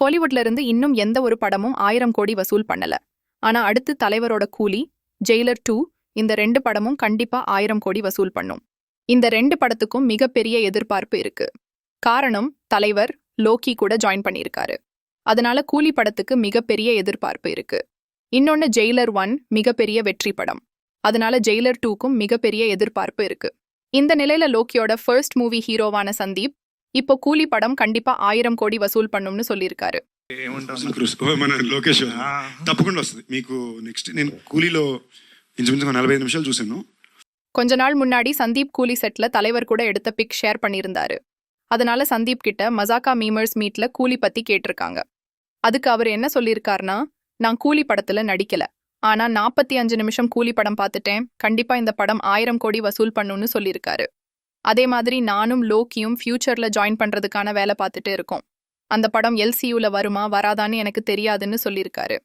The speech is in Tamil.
கோலிவுட்ல இருந்து இன்னும் எந்த ஒரு படமும் ஆயிரம் கோடி வசூல் பண்ணல. ஆனா அடுத்து தலைவரோட கூலி ஜெயிலர் டூ இந்த ரெண்டு படமும் கண்டிப்பா ஆயிரம் கோடி வசூல் பண்ணும். இந்த ரெண்டு படத்துக்கும் மிகப்பெரிய எதிர்பார்ப்பு இருக்கு. காரணம் தலைவர் லோக்கி கூட ஜாயின் பண்ணியிருக்காரு. அதனால கூலி படத்துக்கு மிகப்பெரிய எதிர்பார்ப்பு இருக்கு. இன்னொன்னு ஜெயிலர் ஒன் மிகப்பெரிய வெற்றி படம். அதனால ஜெயிலர் டூக்கும் மிகப்பெரிய எதிர்பார்ப்பு இருக்கு. இந்த நிலையில லோக்கியோட ஃபர்ஸ்ட் மூவி ஹீரோவான சந்தீப் இப்போ கூலி படம் கண்டிப்பா ஆயிரம் கோடி வசூல் பண்ணும்னு சொல்லியிருக்காரு అసలు క్రూస్ ఓ, మన లోకేష్ తప్పకుండా వస్తుంది మీకు నెక్స్ట్ నేను కూలీలో ఇంచుమించు నలభై ఐదు నిమిషాలు చూశాను கொஞ்ச நாள் முன்னாடி சந்தீப் கூலி செட்ல தலைவர் கூட எடுத்த பிக் ஷேர் பண்ணியிருந்தாரு அதனால சந்தீப் கிட்ட மசாக்கா மீமர்ஸ் மீட்ல கூலி பத்தி கேட்டிருக்காங்க அதுக்கு அவர் என்ன சொல்லியிருக்காருன்னா நான் கூலி படத்துல நடிக்கல ஆனா நாற்பத்தி அஞ்சு நிமிஷம் கூலி படம் பார்த்துட்டேன் கண்டிப்பா இந்த படம் ஆயிரம் கோடி வசூல் பண்ணும்னு சொல்லியிருக்காரு அதே மாதிரி நானும் லோக்கியும் ஃபியூச்சரில் ஜாயின் பண்றதுக்கான வேலை பார்த்துட்டு இருக்கோம். அந்த படம் எல்சியூல வருமா வராதான்னு எனக்கு தெரியாதுன்னு சொல்லியிருக்காரு.